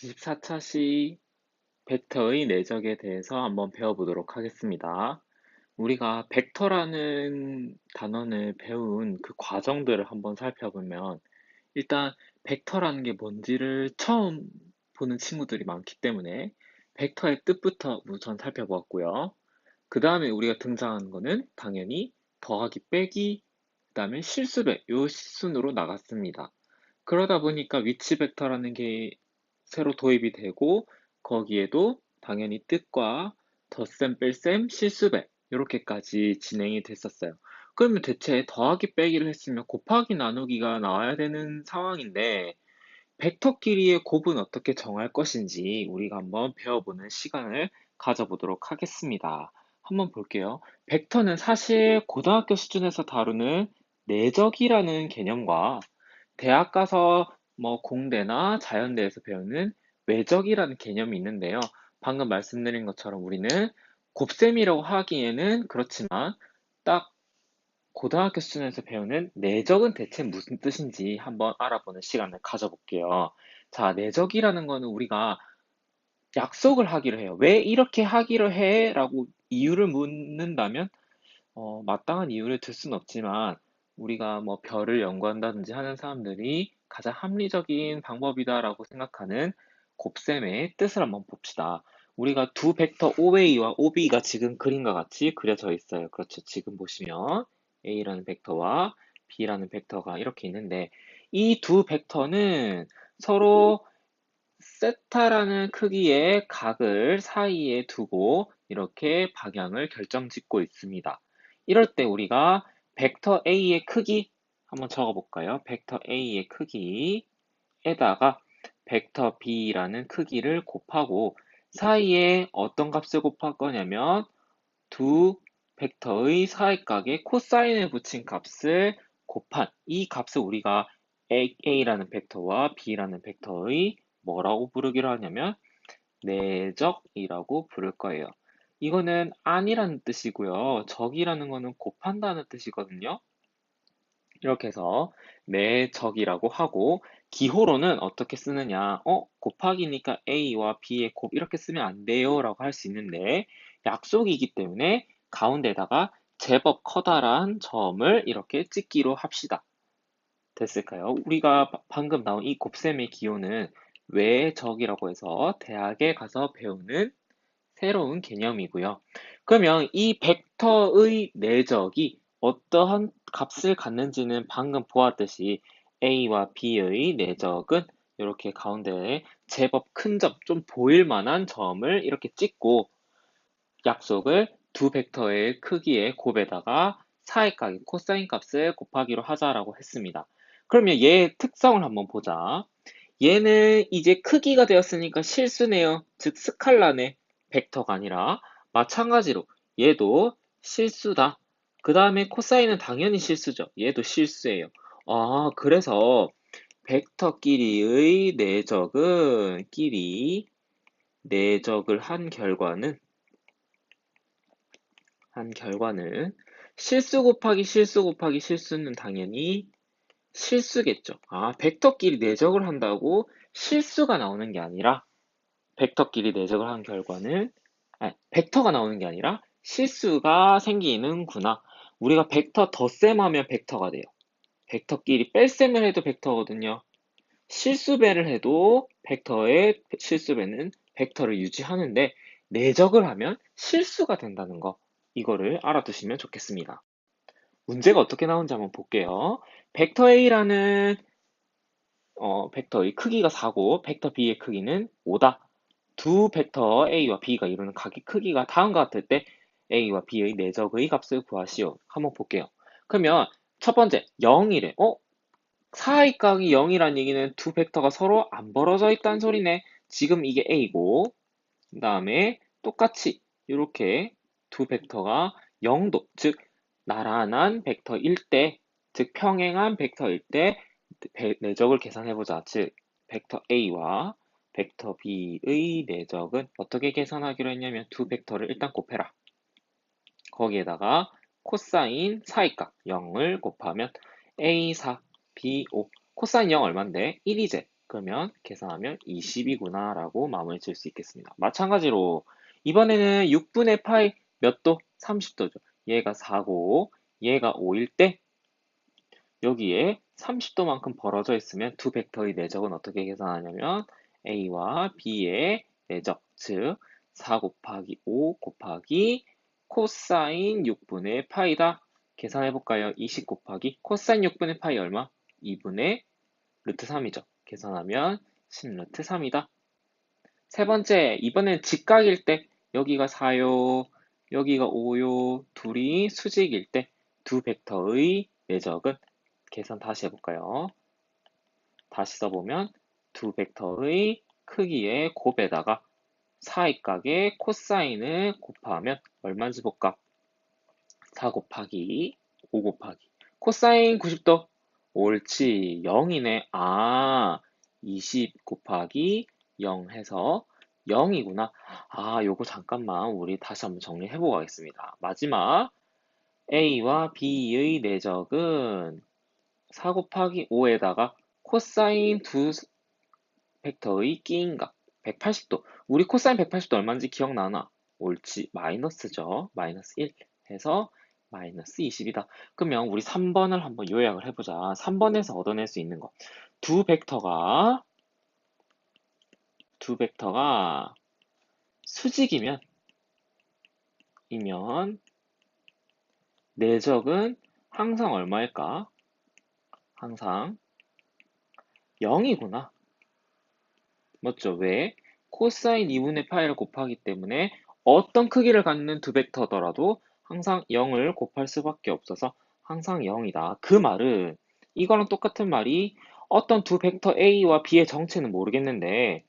24차시 벡터의 내적에 대해서 한번 배워보도록 하겠습니다. 우리가 벡터라는 단원을 배운 그 과정들을 한번 살펴보면 일단 벡터라는 게 뭔지를 처음 보는 친구들이 많기 때문에 벡터의 뜻부터 우선 살펴보았고요. 그 다음에 우리가 등장하는 거는 당연히 더하기 빼기 그 다음에 실수배 요 순으로 나갔습니다. 그러다 보니까 위치 벡터라는 게 새로 도입이 되고 거기에도 당연히 뜻과 덧셈, 뺄셈, 실수배 이렇게까지 진행이 됐었어요. 그러면 대체 더하기 빼기를 했으면 곱하기 나누기가 나와야 되는 상황인데 벡터끼리의 곱은 어떻게 정할 것인지 우리가 한번 배워보는 시간을 가져보도록 하겠습니다. 한번 볼게요. 벡터는 사실 고등학교 수준에서 다루는 내적이라는 개념과 대학 가서 뭐 공대나 자연대에서 배우는 외적이라는 개념이 있는데요. 방금 말씀드린 것처럼 우리는 곱셈이라고 하기에는 그렇지만 딱 고등학교 수준에서 배우는 내적은 대체 무슨 뜻인지 한번 알아보는 시간을 가져볼게요. 자, 내적이라는 거는 우리가 약속을 하기로 해요. 왜 이렇게 하기로 해? 라고 이유를 묻는다면 어, 마땅한 이유를 들 수는 없지만 우리가 뭐 별을 연구한다든지 하는 사람들이 가장 합리적인 방법이다라고 생각하는 곱셈의 뜻을 한번 봅시다. 우리가 두 벡터 OA와 OB가 지금 그림과 같이 그려져 있어요. 그렇죠. 지금 보시면 A라는 벡터와 B라는 벡터가 이렇게 있는데 이 두 벡터는 서로 세타라는 크기의 각을 사이에 두고 이렇게 방향을 결정짓고 있습니다. 이럴 때 우리가 벡터 A의 크기 한번 적어볼까요? 벡터 A의 크기에다가 벡터 B라는 크기를 곱하고 사이에 어떤 값을 곱할 거냐면 두 벡터의 사이각에 코사인을 붙인 값을 곱한 이 값을 우리가 A라는 벡터와 B라는 벡터의 뭐라고 부르기로 하냐면 내적이라고 부를 거예요. 이거는 아니라는 뜻이고요. 적이라는 거는 곱한다는 뜻이거든요. 이렇게 해서 내 적이라고 하고 기호로는 어떻게 쓰느냐 어 곱하기니까 a와 b의 곱 이렇게 쓰면 안 돼요 라고 할 수 있는데 약속이기 때문에 가운데다가 제법 커다란 점을 이렇게 찍기로 합시다 됐을까요? 우리가 방금 나온 이 곱셈의 기호는 외적이라고 해서 대학에 가서 배우는 새로운 개념이고요. 그러면 이 벡터의 내적이 어떠한 값을 갖는지는 방금 보았듯이 A와 B의 내적은 이렇게 가운데에 제법 큰 점, 좀 보일 만한 점을 이렇게 찍고 약속을 두 벡터의 크기의 곱에다가 사이각인 코사인 값을 곱하기로 하자라고 했습니다. 그러면 얘의 특성을 한번 보자. 얘는 이제 크기가 되었으니까 실수네요. 즉 스칼라네. 벡터가 아니라 마찬가지로 얘도 실수다. 그 다음에 코사인은 당연히 실수죠. 얘도 실수예요. 아, 그래서 벡터끼리의 내적은 끼리 내적을 한 결과는 한 결과는 실수 곱하기 실수 곱하기 실수는 당연히 실수겠죠. 아, 벡터끼리 내적을 한다고 실수가 나오는 게 아니라 벡터끼리 내적을 한 결과는 아니, 벡터가 나오는 게 아니라 실수가 생기는구나. 우리가 벡터 덧셈하면 벡터가 돼요. 벡터끼리 뺄셈을 해도 벡터거든요. 실수배를 해도 벡터의 실수배는 벡터를 유지하는데 내적을 하면 실수가 된다는 거 이거를 알아두시면 좋겠습니다. 문제가 어떻게 나오는지 한번 볼게요. 벡터 A라는 어, 벡터의 크기가 4고 벡터 B의 크기는 5다. 두 벡터 A와 B가 이루는 각의 크기가 다음과 같을 때 A와 B의 내적의 값을 구하시오. 한번 볼게요. 그러면 첫 번째 0이래. 어? 사이각이 0이란 얘기는 두 벡터가 서로 안 벌어져 있다는 소리네. 지금 이게 A고 그 다음에 똑같이 이렇게 두 벡터가 0도 즉 나란한 벡터일 때, 즉 평행한 벡터일 때 내적을 계산해보자. 즉 벡터 A와 벡터 B의 내적은 어떻게 계산하기로 했냐면 두 벡터를 일단 곱해라. 거기에다가 코사인 사이값 0을 곱하면 A4, B5 코사인 0 얼만데? 1이제 그러면 계산하면 20이구나 라고 마무리 칠 수 있겠습니다. 마찬가지로 이번에는 6분의 파이 몇 도? 30도죠. 얘가 4고 얘가 5일 때 여기에 30도만큼 벌어져 있으면 두 벡터의 내적은 어떻게 계산하냐면 a와 b의 내적, 즉 4 곱하기 5 곱하기 코사인 6분의 파이다. 계산해 볼까요? 20 곱하기 코사인 6분의 파이 얼마? 2분의 루트 3이죠. 계산하면 10 루트 3이다. 세 번째, 이번엔 직각일 때 여기가 4요, 여기가 5요, 둘이 수직일 때 두 벡터의 내적은 계산 다시 해볼까요? 다시 써보면 두 벡터의 크기의 곱에다가 사익각의 코사인을 곱하면 얼마인지 볼까? 4 곱하기 5 곱하기. 코사인 90도 옳지. 0이네. 아 20 곱하기 0 해서 0이구나. 아 요거 잠깐만 우리 다시 한번 정리해보고 가겠습니다. 마지막 A와 B의 내적은 4 곱하기 5에다가 코사인 두 벡터의 끼인각 180도 우리 코사인 180도 얼마인지 기억나나? 옳지 마이너스죠 마이너스 1 해서 마이너스 20이다 그러면 우리 3번을 한번 요약을 해보자 3번에서 얻어낼 수 있는 거 두 벡터가 두 벡터가 수직이면 이면 내적은 항상 얼마일까? 항상 0이구나. 맞죠? 왜? 코사인 2분의 파이를 곱하기 때문에 어떤 크기를 갖는 두 벡터더라도 항상 0을 곱할 수밖에 없어서 항상 0이다. 그 말은 이거랑 똑같은 말이 어떤 두 벡터 A와 B의 정체는 모르겠는데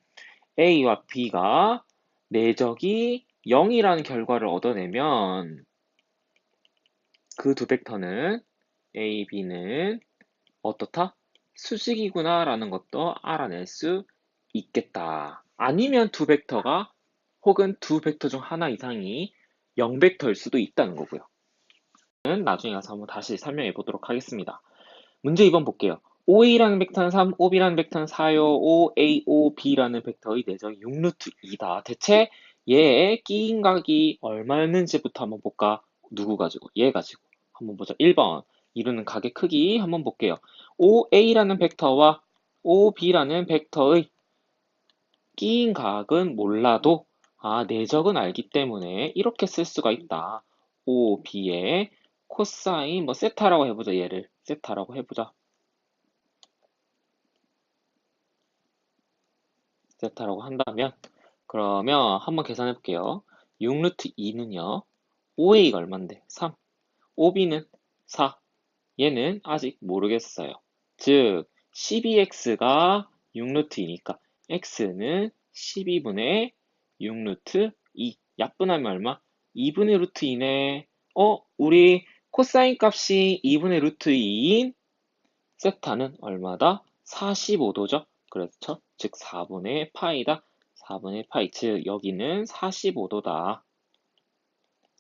A와 B가 내적이 0이라는 결과를 얻어내면 그 두 벡터는 A, B는 어떻다? 수직이구나 라는 것도 알아낼 수 있겠다. 아니면 두 벡터가 혹은 두 벡터 중 하나 이상이 0벡터일 수도 있다는 거고요. 나중에 가서 한번 다시 설명해 보도록 하겠습니다. 문제 2번 볼게요. OA라는 벡터는 3, OB라는 벡터는 4요, OA, OB라는 벡터의 내적이 6루트 2다. 대체 얘의 끼인각이 얼마였는지부터 한번 볼까? 누구 가지고? 얘 가지고. 한번 보자. 1번. 이루는 각의 크기 한번 볼게요. OA라는 벡터와 OB라는 벡터의 끼인 각은 몰라도 아, 내적은 알기 때문에 이렇게 쓸 수가 있다. OB의 코사인 뭐 세타라고 해보자 얘를 세타라고 해보자. 세타라고 한다면 그러면 한번 계산해 볼게요. 6루트 2는요. OA가 얼만데? 3. OB는 4. 얘는 아직 모르겠어요. 즉 12x가 6루트이니까 x는 12분의 6 루트 2. 약분하면 얼마? 2분의 루트 2네. 어, 우리 코사인 값이 2분의 루트 2인 세타는 얼마다? 45도죠. 그렇죠? 즉 4분의 파이다. 4분의 파이. 즉 여기는 45도다.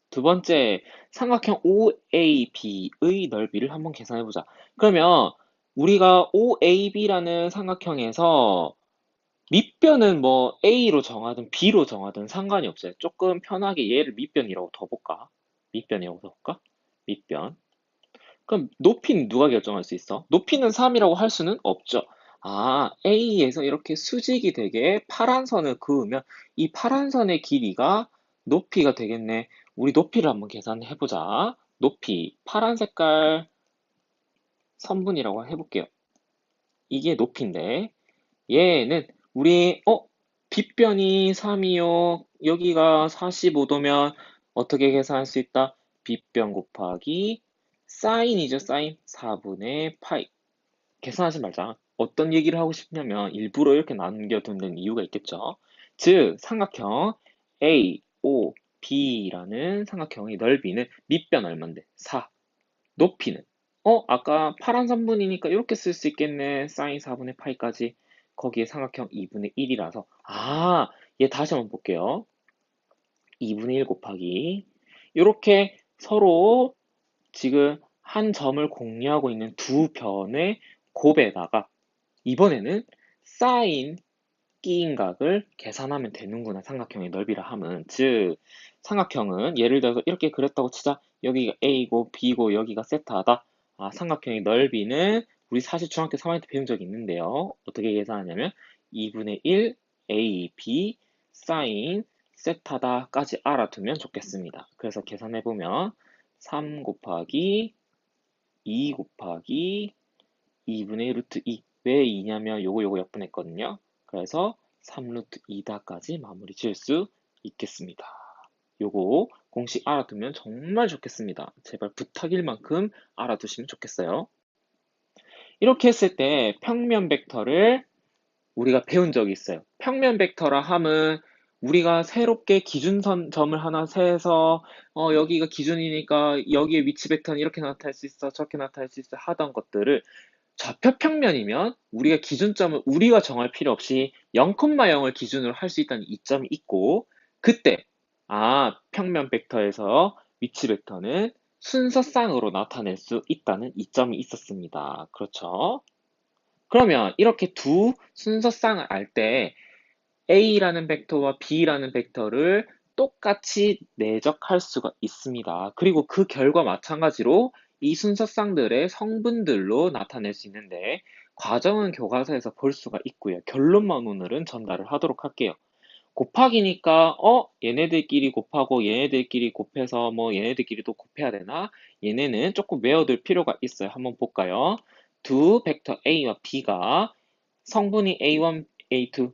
두 번째, 삼각형 OAB의 넓이를 한번 계산해 보자. 그러면 우리가 OAB라는 삼각형에서 밑변은 뭐 A로 정하든 B로 정하든 상관이 없어요. 조금 편하게 얘를 밑변이라고 더 볼까? 밑변이라고 더 볼까? 밑변. 그럼 높이는 누가 결정할 수 있어? 높이는 3이라고 할 수는 없죠. 아, A에서 이렇게 수직이 되게 파란 선을 그으면 이 파란 선의 길이가 높이가 되겠네. 우리 높이를 한번 계산해 보자. 높이, 파란 색깔 선분이라고 해볼게요. 이게 높이인데, 얘는 우리, 어? 빗변이 3이요. 여기가 45도면 어떻게 계산할 수 있다? 빗변 곱하기 사인이죠, 사인. 4분의 파이. 계산하지 말자. 어떤 얘기를 하고 싶냐면 일부러 이렇게 남겨둔 이유가 있겠죠. 즉, 삼각형 A, O, B라는 삼각형의 넓이는 밑변 얼만데? 4. 높이는? 어, 아까 파란 3분이니까 이렇게 쓸 수 있겠네. 사인 4분의 파이까지. 거기에 삼각형 2분의 1이라서. 아, 얘 다시 한번 볼게요. 2분의 1 곱하기. 이렇게 서로 지금 한 점을 공유하고 있는 두 변의 곱에다가 이번에는 쌓인 끼인각을 계산하면 되는구나. 삼각형의 넓이라 함은. 즉, 삼각형은 예를 들어서 이렇게 그렸다고 치자. 여기가 A고 B고 여기가 세타다. 아, 삼각형의 넓이는 우리 사실 중학교 3학년 때 배운 적이 있는데요. 어떻게 계산하냐면 2분의 1 A, B 사인 세타다까지 알아두면 좋겠습니다. 그래서 계산해보면 3 곱하기 2 곱하기 2분의 루트 2. 왜 2냐면 요거 요거 역분했거든요. 그래서 3루트 2다까지 마무리 지을 수 있겠습니다. 요거 공식 알아두면 정말 좋겠습니다. 제발 부탁일 만큼 알아두시면 좋겠어요. 이렇게 했을 때 평면 벡터를 우리가 배운 적이 있어요. 평면 벡터라 함은 우리가 새롭게 기준선 점을 하나 세서 어, 여기가 기준이니까 여기에 위치 벡터는 이렇게 나타날 수 있어 저렇게 나타날 수 있어 하던 것들을 좌표 평면이면 우리가 기준점을 우리가 정할 필요 없이 0,0을 기준으로 할 수 있다는 이점이 있고 그때 아 평면 벡터에서 위치 벡터는 순서쌍으로 나타낼 수 있다는 이점이 있었습니다. 그렇죠? 그러면 이렇게 두 순서쌍을 알 때 A라는 벡터와 B라는 벡터를 똑같이 내적할 수가 있습니다. 그리고 그 결과 마찬가지로 이 순서쌍들의 성분들로 나타낼 수 있는데 과정은 교과서에서 볼 수가 있고요. 결론만 오늘은 전달을 하도록 할게요. 곱하기니까 어 얘네들끼리 곱하고 얘네들끼리 곱해서 뭐 얘네들끼리도 곱해야 되나? 얘네는 조금 외워둘 필요가 있어요. 한번 볼까요? 두 벡터 A와 B가 성분이 A1, A2,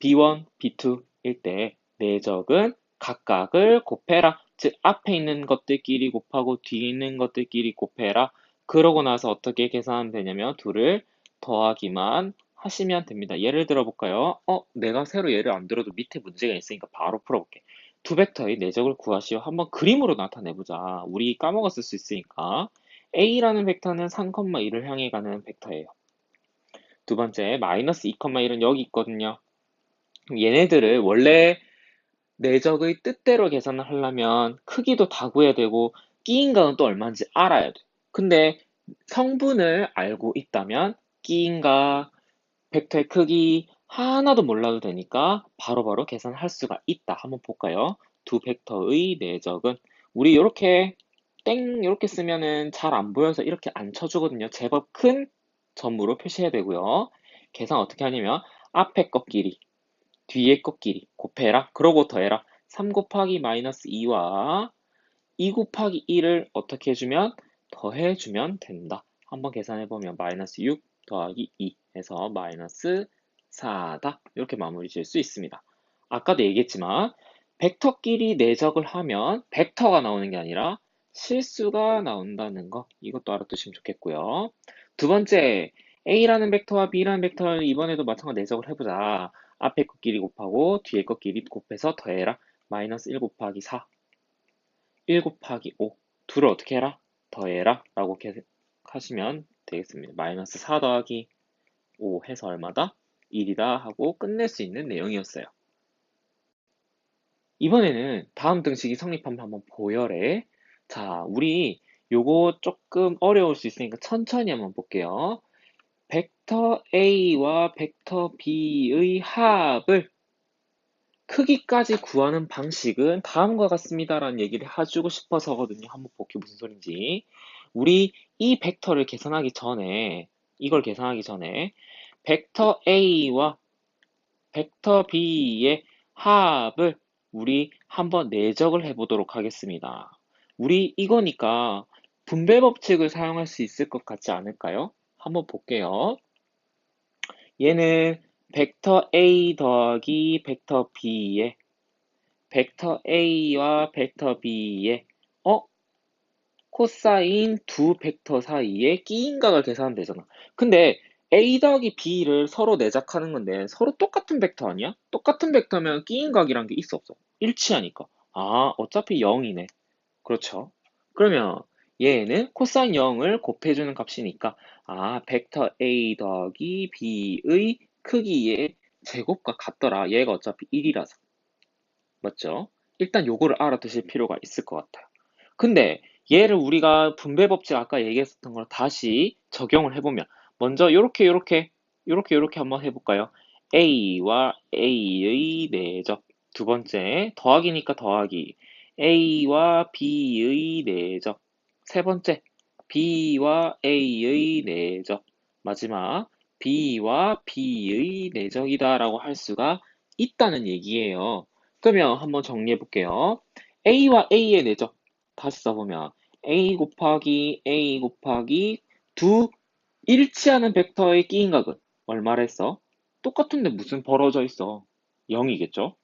B1, B2 일 때 내적은 각각을 곱해라. 즉 앞에 있는 것들끼리 곱하고 뒤에 있는 것들끼리 곱해라. 그러고 나서 어떻게 계산하면 되냐면 둘을 더하기만 하시면 됩니다. 예를 들어 볼까요? 어, 내가 새로 예를 안 들어도 밑에 문제가 있으니까 바로 풀어볼게. 두 벡터의 내적을 구하시오. 한번 그림으로 나타내보자. 우리 까먹었을 수 있으니까. A라는 벡터는 3,1을 향해 가는 벡터예요. 두 번째, 마이너스 2,1은 여기 있거든요. 얘네들을 원래 내적의 뜻대로 계산을 하려면 크기도 다 구해야 되고 끼인각은 또 얼마인지 알아야 돼. 근데 성분을 알고 있다면 끼인각, 벡터의 크기 하나도 몰라도 되니까 바로바로 바로 계산할 수가 있다. 한번 볼까요? 두 벡터의 내적은 우리 이렇게 땡 이렇게 쓰면은 잘 안 보여서 이렇게 안 쳐주거든요. 제법 큰 점으로 표시해야 되고요. 계산 어떻게 하냐면 앞에 것 길이, 뒤에 것 길이 곱해라. 그러고 더해라. 3 곱하기 마이너스 2와 2 곱하기 1을 어떻게 해주면 더해주면 된다. 한번 계산해보면 마이너스 6 더하기 2 해서 마이너스 4다. 이렇게 마무리 지을 수 있습니다. 아까도 얘기했지만 벡터끼리 내적을 하면 벡터가 나오는 게 아니라 실수가 나온다는 거 이것도 알아두시면 좋겠고요. 두 번째 A라는 벡터와 B라는 벡터를 이번에도 마찬가지 내적을 해보자. 앞에 것끼리 곱하고 뒤에 것끼리 곱해서 더해라. 마이너스 1 곱하기 4 1 곱하기 5 둘을 어떻게 해라? 더해라 라고 하시면 되겠습니다. 마이너스 4 더하기 5 해서 얼마다? 1이다 하고 끝낼 수 있는 내용이었어요. 이번에는 다음 등식이 성립하면 한번 보열해. 자, 우리 요거 조금 어려울 수 있으니까 천천히 한번 볼게요. 벡터 A와 벡터 B의 합을 크기까지 구하는 방식은 다음과 같습니다라는 얘기를 해주고 싶어서거든요. 한번 볼게요. 무슨 소린지. 우리 이 벡터를 계산하기 전에 이걸 계산하기 전에 벡터 A와 벡터 B의 합을 우리 한번 내적을 해보도록 하겠습니다. 우리 이거니까 분배 법칙을 사용할 수 있을 것 같지 않을까요? 한번 볼게요. 얘는 벡터 A 더하기 벡터 B의 벡터 A와 벡터 B의 어? 코사인 두 벡터 사이에 끼인각을 계산하면 되잖아. 근데 A 더하기 B를 서로 내작하는 건데 서로 똑같은 벡터 아니야? 똑같은 벡터면 끼인각이란 게 있어 없어? 일치하니까. 아 어차피 0이네. 그렇죠. 그러면 얘는 코사인 0을 곱해주는 값이니까 아 벡터 A 더하기 B의 크기의 제곱과 같더라. 얘가 어차피 1이라서. 맞죠? 일단 요거를 알아두실 필요가 있을 것 같아요. 근데 얘를 우리가 분배 법칙 아까 얘기했었던 걸 다시 적용을 해보면 먼저 요렇게 요렇게 이렇게 이렇게 한번 해볼까요? A와 A의 내적. 두 번째, 더하기니까 더하기. A와 B의 내적. 세 번째, B와 A의 내적. 마지막, B와 B의 내적이다 라고 할 수가 있다는 얘기예요. 그러면 한번 정리해 볼게요. A와 A의 내적. 다시 써보면 A 곱하기 A 곱하기 두 일치하는 벡터의 끼인각은 얼마를 했어? 똑같은데 무슨 벌어져 있어? 0이겠죠?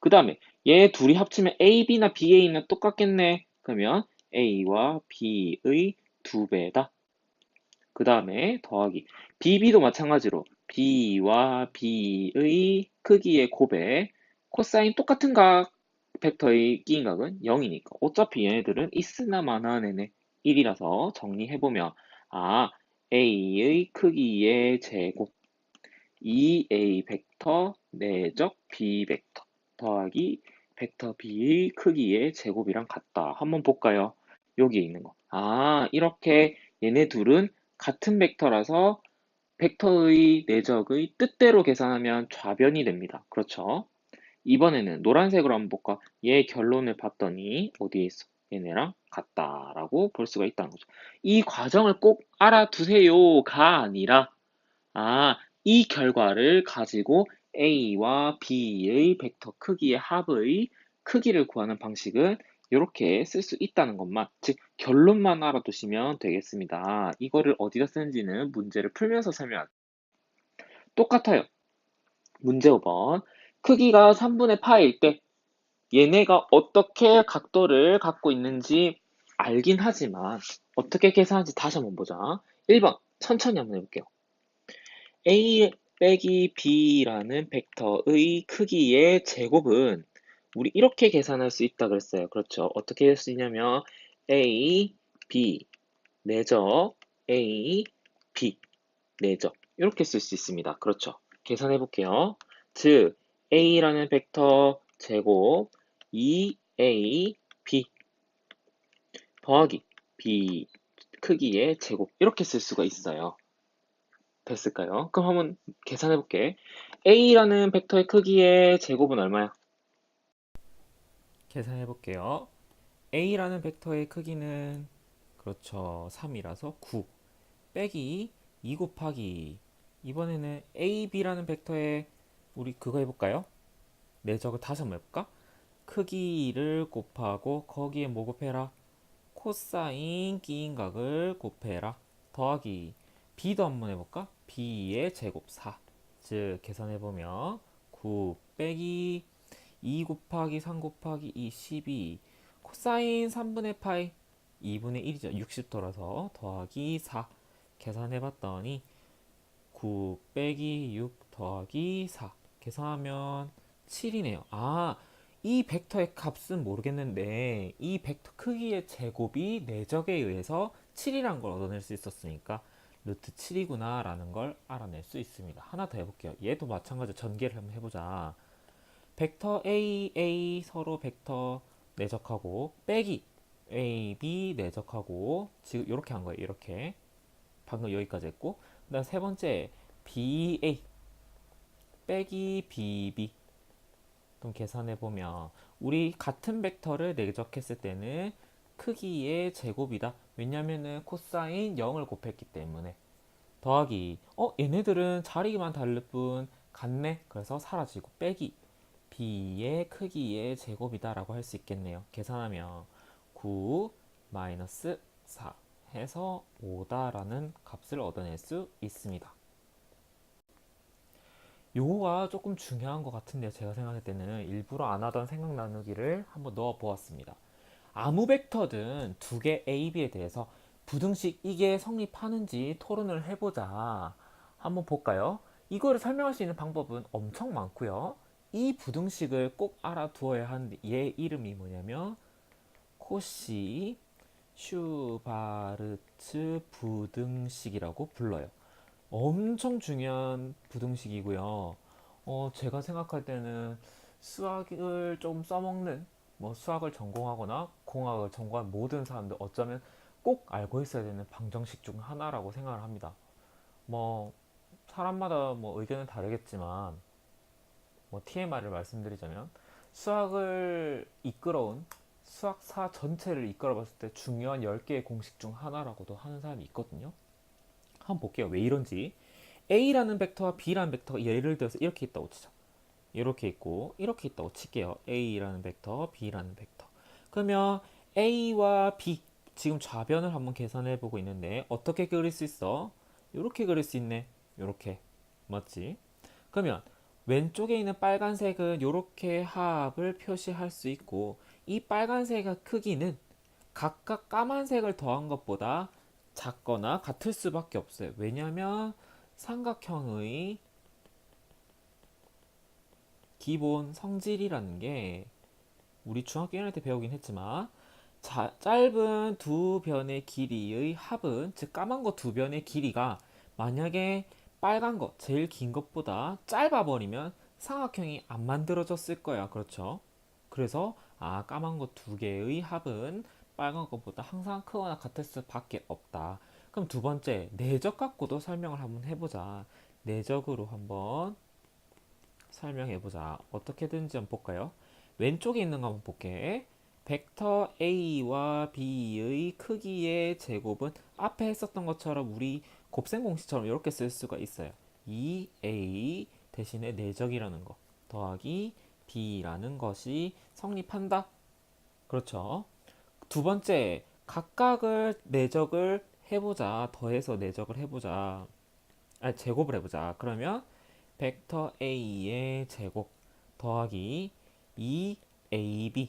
그 다음에 얘 둘이 합치면 A, B나 BA는 똑같겠네. 그러면 A와 B의 두 배다. 그 다음에 더하기 BB도 마찬가지로 B와 B의 크기의 곱에 코사인 똑같은 각 벡터의 끼인각은 0이니까 어차피 얘네들은 있으나 마나는 1이라서 정리해보면 아 A의 크기의 제곱 2A 벡터 내적 B 벡터 더하기 벡터 B의 크기의 제곱이랑 같다. 한번 볼까요? 여기에 있는 거. 아, 이렇게 얘네 둘은 같은 벡터라서 벡터의 내적의 뜻대로 계산하면 좌변이 됩니다. 그렇죠? 이번에는 노란색으로 한번 볼까? 얘 결론을 봤더니 어디에 있어? 얘네랑 같다라고 볼 수가 있다는 거죠. 이 과정을 꼭 알아두세요가 아니라 아, 이 결과를 가지고 A와 B의 벡터 크기의 합의 크기를 구하는 방식은 이렇게 쓸 수 있다는 것만, 즉 결론만 알아두시면 되겠습니다. 이거를 어디다 쓰는지는 문제를 풀면서 설명할게요. 똑같아요. 문제 5번. 크기가 3분의 파일 때 얘네가 어떻게 각도를 갖고 있는지 알긴 하지만 어떻게 계산하는지 다시 한번 보자. 1번 천천히 한번 해볼게요. a 빼기 b라는 벡터의 크기의 제곱은 우리 이렇게 계산할 수 있다 그랬어요. 그렇죠. 어떻게 할 수 있냐면 a, b 내적 a, b 내적 이렇게 쓸 수 있습니다. 그렇죠. 계산해 볼게요. 즉 a라는 벡터 제곱 2a, b 더하기 b 크기의 제곱 이렇게 쓸 수가 있어요. 됐을까요? 그럼 한번 계산해 볼게. a라는 벡터의 크기의 제곱은 얼마야? 계산해 볼게요. a라는 벡터의 크기는 그렇죠. 3이라서 9 빼기 2 곱하기 이번에는 ab라는 벡터의 우리 그거 해볼까요? 내적을 다시 한번 해볼까? 크기를 곱하고 거기에 뭐 곱해라? 코사인 끼인각을 곱해라. 더하기 b도 한번 해볼까? b의 제곱 4. 즉 계산해보면 9 빼기 2 곱하기 3 곱하기 2 12 코사인 3분의 파이 2분의 1이죠. 60도라서 더하기 4 계산해봤더니 9 빼기 6 더하기 4 계산하면 7이네요. 아, 이 벡터의 값은 모르겠는데 이 벡터 크기의 제곱이 내적에 의해서 7이란 걸 얻어낼 수 있었으니까 루트 7이구나 라는 걸 알아낼 수 있습니다. 하나 더 해볼게요. 얘도 마찬가지로 전개를 한번 해보자. 벡터 A, A 서로 벡터 내적하고 빼기 A, B 내적하고 지금 이렇게 한 거예요. 이렇게 방금 여기까지 했고 그다음 세 번째 B, A 빼기 B, B 좀 계산해 보면 우리 같은 벡터를 내적했을 때는 크기의 제곱이다. 왜냐면은 코사인 0을 곱했기 때문에 더하기 어 얘네들은 자리만 다를 뿐 같네. 그래서 사라지고 빼기 b의 크기의 제곱이다라고 할 수 있겠네요. 계산하면 9 마이너스 4 해서 5다라는 값을 얻어낼 수 있습니다. 요거가 조금 중요한 것 같은데요. 제가 생각할 때는 일부러 안 하던 생각 나누기를 한번 넣어 보았습니다. 아무 벡터든 두 개 A, B에 대해서 부등식 이게 성립하는지 토론을 해보자. 한번 볼까요? 이거를 설명할 수 있는 방법은 엄청 많고요. 이 부등식을 꼭 알아두어야 하는데 얘 이름이 뭐냐면 코시 슈바르츠 부등식이라고 불러요. 엄청 중요한 부등식이고요. 어, 제가 생각할 때는 수학을 좀 써먹는, 뭐 수학을 전공하거나 공학을 전공한 모든 사람들 어쩌면 꼭 알고 있어야 되는 방정식 중 하나라고 생각을 합니다. 뭐 사람마다 뭐 의견은 다르겠지만 뭐 TMI를 말씀드리자면 수학을 이끌어온 수학사 전체를 이끌어 봤을 때 중요한 10개의 공식 중 하나라고도 하는 사람이 있거든요. 한번 볼게요. 왜 이런지. A라는 벡터와 B라는 벡터가 예를 들어서 이렇게 있다고 치자. 이렇게 있고 이렇게 있다고 칠게요. A라는 벡터, B라는 벡터. 그러면 A와 B 지금 좌변을 한번 계산해 보고 있는데 어떻게 그릴 수 있어? 이렇게 그릴 수 있네. 이렇게 맞지? 그러면 왼쪽에 있는 빨간색은 이렇게 합을 표시할 수 있고 이 빨간색의 크기는 각각 까만색을 더한 것보다 작거나 같을 수밖에 없어요. 왜냐하면 삼각형의 기본 성질이라는 게 우리 중학교 1학년 때 배우긴 했지만 자- 짧은 두 변의 길이의 합은 즉 까만 거 두 변의 길이가 만약에 빨간 거 제일 긴 것보다 짧아 버리면 삼각형이 안 만들어졌을 거야. 그렇죠? 그래서 아 까만 거 두 개의 합은 빨간 것보다 항상 크거나 같을 수밖에 없다. 그럼 두 번째 내적 갖고도 설명을 한번 해보자. 내적으로 한번 설명해보자. 어떻게든지 한번 볼까요? 왼쪽에 있는 거 한번 볼게. 벡터 A와 B의 크기의 제곱은 앞에 했었던 것처럼 우리 곱셈 공식처럼 이렇게 쓸 수가 있어요. 2A 대신에 내적이라는 거 더하기 B라는 것이 성립한다. 그렇죠. 두 번째, 각각을 내적을 해보자. 더해서 내적을 해보자. 아, 제곱을 해보자. 그러면 벡터 A의 제곱 더하기 2AB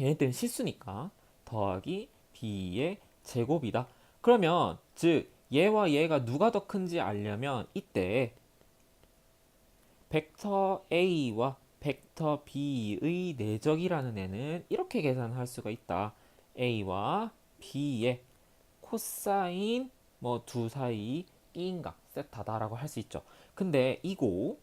얘네들은 실수니까 더하기 B의 제곱이다. 그러면 즉 얘와 얘가 누가 더 큰지 알려면 이때 벡터 A와 벡터 B의 내적이라는 애는 이렇게 계산할 수가 있다. A와 B의 코사인 뭐 두 사이 인각 세타다라고 할 수 있죠. 근데 이거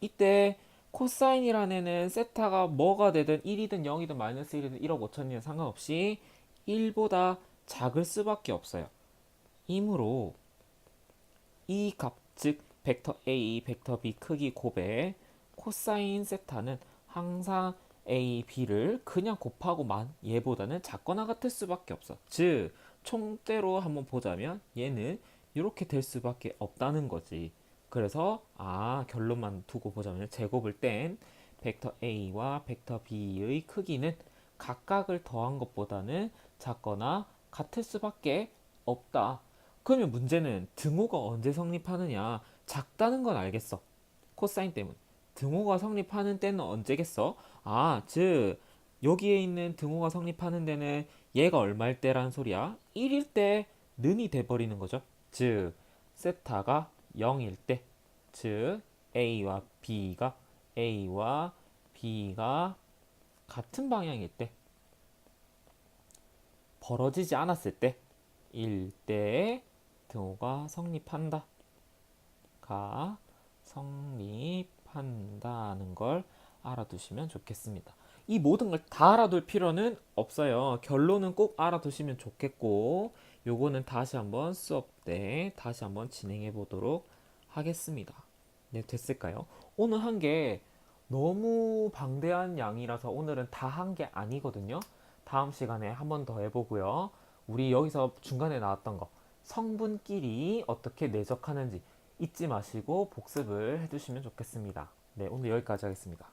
이때 코사인이라는 애는 세타가 뭐가 되든 1이든 0이든 마이너스 1이든 1억 5천이든 상관없이 1보다 작을 수밖에 없어요. 이므로 이 값, 즉 벡터 A, 벡터 B 크기 곱에 코사인 세타는 항상 A, B를 그냥 곱하고만 얘보다는 작거나 같을 수밖에 없어. 즉 총대로 한번 보자면 얘는 이렇게 될 수밖에 없다는 거지. 그래서 아 결론만 두고 보자면 제곱을 뗀 벡터 A와 벡터 B의 크기는 각각을 더한 것보다는 작거나 같을 수밖에 없다. 그러면 문제는 등호가 언제 성립하느냐? 작다는 건 알겠어. 코사인 때문. 등호가 성립하는 때는 언제겠어? 아, 즉 여기에 있는 등호가 성립하는 데는 얘가 얼마일 때라는 소리야? 1일 때 는이 돼버리는 거죠. 즉 세타가 0일 때, 즉 A와 B가 A와 B가 같은 방향일 때, 벌어지지 않았을 때 등호가 성립한다. 가 성립 한다는 걸 알아두시면 좋겠습니다. 이 모든 걸 다 알아둘 필요는 없어요. 결론은 꼭 알아두시면 좋겠고, 요거는 다시 한번 수업 때 다시 한번 진행해 보도록 하겠습니다. 네, 됐을까요? 오늘 한 게 너무 방대한 양이라서 오늘은 다 한 게 아니거든요. 다음 시간에 한 번 더 해보고요. 우리 여기서 중간에 나왔던 거, 성분끼리 어떻게 내적하는지 잊지 마시고 복습을 해주시면 좋겠습니다. 네, 오늘 여기까지 하겠습니다.